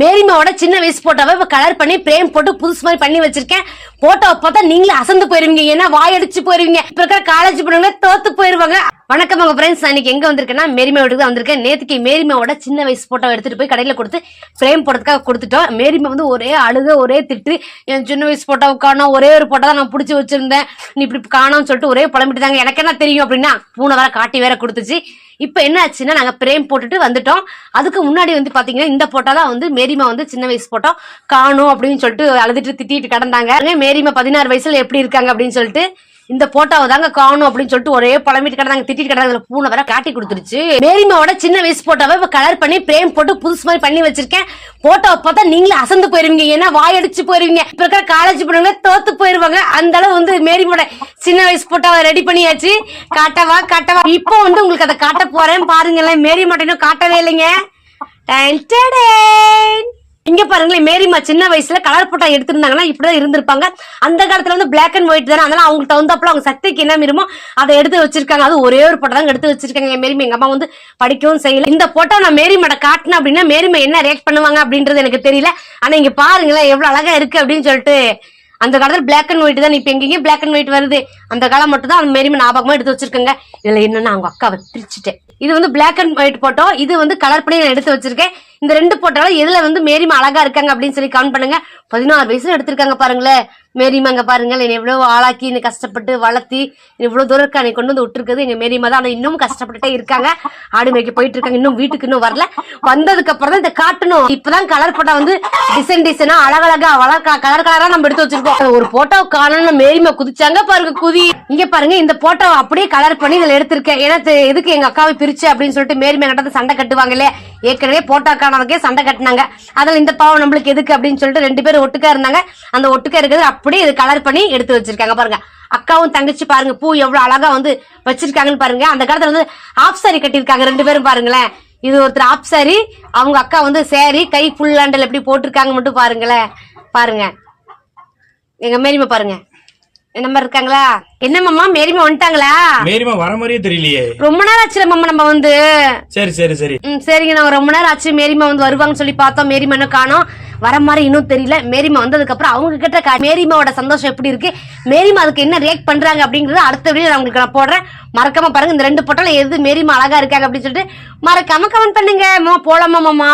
மேரிமாவோட சின்ன வயசு போட்டோவை இப்ப கலர் பண்ணி பிரேம் போட்டு புதுசு மாதிரி பண்ணி வச்சிருக்கேன். போட்டோவை பார்த்தா நீங்களே அசந்து போயிருவீங்க. ஏன்னா வாயடிச்சு போயிருவீங்க. இப்ப இருக்கிற காலேஜ் பொண்ணுங்க தோத்து போயிருவாங்க. வணக்கம் உங்க ஃப்ரெண்ட்ஸ் அன்னைக்கு இன்னைக்கு எங்க வந்திருக்கேன்னா மேரிமா வீட்டுக்கு தான் வந்திருக்கேன். நேத்துக்கு மேரிமாவோட சின்ன வயசு போட்டோ எடுத்துட்டு போய் கடையில கொடுத்து ஃப்ரேம் போடுறதுக்காக கொடுத்துட்டோம். மேரிமா வந்து ஒரே அழுக ஒரே திட்டு. என் சின்ன வயசு போட்டோ காணும். ஒரே ஒரு போட்டோ தான் நான் பிடிச்சி வச்சிருந்தேன். நீ இப்படி காணோம்னு சொல்லிட்டு ஒரே புலம்பிட்டுதாங்க எனக்கு என்ன தெரியும் அப்படின்னா பூனை வேற காட்டி வேற கொடுத்துச்சு. இப்போ என்ன ஆச்சுன்னா நாங்க பிரேம் போட்டுட்டு வந்துட்டோம். அதுக்கு முன்னாடி வந்து பாத்தீங்கன்னா இந்த போட்டோ தான் வந்து மேரிமா வந்து சின்ன வயசு போட்டோம் காணும் அப்படின்னு சொல்லிட்டு அழுதுட்டு திட்டிட்டு கிடந்தாங்க. மேரிமா பதினாறு வயசுல எப்படி இருக்காங்க அப்படின்னு சொல்லிட்டு இந்த போட்டோவை தாங்க காணும் அப்படின்னு சொல்லிட்டு ஒரே பழமிட்டு கிடந்தாங்க திட்டிட்டு கிடந்தாங்க பூனை வர காட்டி கொடுத்துருச்சு மேரிமாவோட சின்ன வயசு போட்டோவை இப்ப கலர் பண்ணி பிரேம் போட்டு புதுசு மாதிரி பண்ணி வச்சிருக்கேன். போட்டோவை பார்த்தா நீங்களே அசந்து போயிருவீங்க. ஏன்னா வாயடிச்சு போயிருவீங்க. இப்ப இருக்கிற காலேஜ் பொண்ணுங்க தோத்து போயிருவாங்க. அந்த அளவு வந்து மேரிமாவோட சின்ன வயசு போட்டோவை ரெடி பண்ணியாச்சு. காட்டவா காட்டவா. இப்போ வந்து உங்களுக்கு அதை காட்ட போறேன். பாருங்களேன் மேரி மட்டும் காட்டவே இல்லைங்க. டன் இங்க பாருங்களேன் மேரிமா சின்ன வயசுல கலர் போட்டா எடுத்திருந்தாங்கன்னா இப்படிதான் இருந்திருப்பாங்க. அந்த காலத்துல வந்து பிளாக் அண்ட் ஒயிட் தானே அதனால அவங்களுக்கு தகுந்தாப்புல அவங்க சக்திக்கு என்ன மீறுமோ அதை எடுத்து வச்சிருக்காங்க. அது ஒரே ஒரு போட்டோ தான் எடுத்து வச்சிருக்காங்க. என் மேரிமா எங்க அம்மா வந்து படிக்கவும் செய்யல. இந்த போட்டோ நான் மேரிமாட காட்டினேன் அப்படின்னா மேரிமா என்ன ரியாக்ட் பண்ணுவாங்க அப்படின்றது எனக்கு தெரியல. ஆனா இங்க பாருங்களேன் எவ்வளவு அழகா இருக்கு அப்படின்னு சொல்லிட்டு அந்த காலத்துல பிளாக் அண்ட் ஒயிட் தான். இப்ப எங்கேயும் பிளாக் அண்ட் ஒயிட் வருது. அந்த காலம் மட்டும் தான் அந்த மேரிம ஞாபகமா எடுத்து வச்சிருக்கேங்க. இதுல என்னன்னா அவங்க அக்காவை பிரிச்சுட்டேன் இது வந்து பிளாக் அண்ட் ஒயிட் போட்டோ இது வந்து கலர் பண்ணி நான் எடுத்து வச்சிருக்கேன். இந்த ரெண்டு போட்டாலும் எதுல வந்து மேரிமா அழகா இருக்காங்க அப்படின்னு சொல்லி கவுண்ட் பண்ணுங்க. பதினாறு வயசுல எடுத்திருக்காங்க பாருங்களேன். மேரிமா அங்க பாருங்க என்னை எவ்வளவு ஆளாக்கி என்னை கஷ்டப்பட்டு வளர்த்தி இவ்வளவு தூரம் என்னை கொண்டு வந்து விட்டுருக்குது. எங்க மேரிமா தான் ஆனா இன்னும் கஷ்டப்பட்டுட்டே இருக்காங்க. ஆடு மேய்க்க போயிட்டு இருக்காங்க. இன்னும் வீட்டுக்கு இன்னும் வரல. வந்ததுக்கு அப்புறம் தான் இதை காட்டணும். இப்பதான் கலர் போட்டா வந்து டிசைன் டிசைனா அழகழகா வளர் கலர் கலரா நம்ம எடுத்து வச்சிருக்கோம். ஒரு போட்டோ காணணும் மேரிமா குதிச்சாங்க பாருங்க குதி. இங்க பாருங்க இந்த போட்டோ அப்படியே கலர் பண்ணி இதுல எடுத்திருக்கேன். ஏன்னா எதுக்கு எங்க அக்காவை பிரிச்சு அப்படின்னு சொல்லிட்டு மேரிமா கிட்ட சண்டை கட்டுவாங்க இல்லையா? ஏற்கனவே போட்டோ சண்டை கட்டினாங்க. அதில் இந்த பாவம் நம்மளுக்கு எதுக்கு அப்படின்னு சொல்லிட்டு ரெண்டு பேரும் ஒட்டுக்கா இருந்தாங்க. அந்த ஒட்டுக்கா இருக்கிறது அப்படியே இது கலர் பண்ணி எடுத்து வச்சிருக்காங்க பாருங்க. அக்காவும் தங்கச்சி பாருங்க பூ எவ்வளவு அழகா வந்து வச்சிருக்காங்கன்னு பாருங்க. அந்த காலத்துல வந்து ஆஃப் சாரி கட்டியிருக்காங்க ரெண்டு பேரும் பாருங்களேன். இது ஒருத்தர் ஆஃப் சாரி அவங்க அக்கா வந்து சேரி கை ஃபுல் ஹேண்டல் எப்படி போட்டிருக்காங்க மட்டும் பாருங்களேன். பாருங்க. எங்க மேலிமை பாருங்க. என்ன மாதிரி இருக்காங்களா? என்ன மாமா மேரிமா வந்துட்டாங்களா? மேரிமா வர மாதிரியே தெரியலையே. ரொம்ப நேரம் ஆச்சுல மாமா நம்ம வந்து. சரி சரி சரி. ம் சரிங்க நான் ரொம்ப நேரம் ஆச்சு. மேரிமா வந்து வருவாங்கன்னு சொல்லி பார்த்தோம். மேரிமா இன்னும் காணோம்? வர மாதிரி இன்னும் தெரியல. மேரிமா வந்ததுக்கு அப்புறம் அவங்க கிட்ட மேரிமாவோட சந்தோஷம் எப்படி இருக்கு? மேரிமா அதுக்கு என்ன ரியாக்ட் பண்றாங்க அப்படிங்கறது அடுத்த வீடியோ நான் உங்களுக்கு நான் போடுறேன். மறக்காம பாருங்க இந்த ரெண்டு போட்டோல எது மேரிமா அழகா இருக்காங்க அப்படின்னு சொல்லிட்டு மறக்காம கமெண்ட் பண்ணுங்க. மாமா போலாமா மாமா?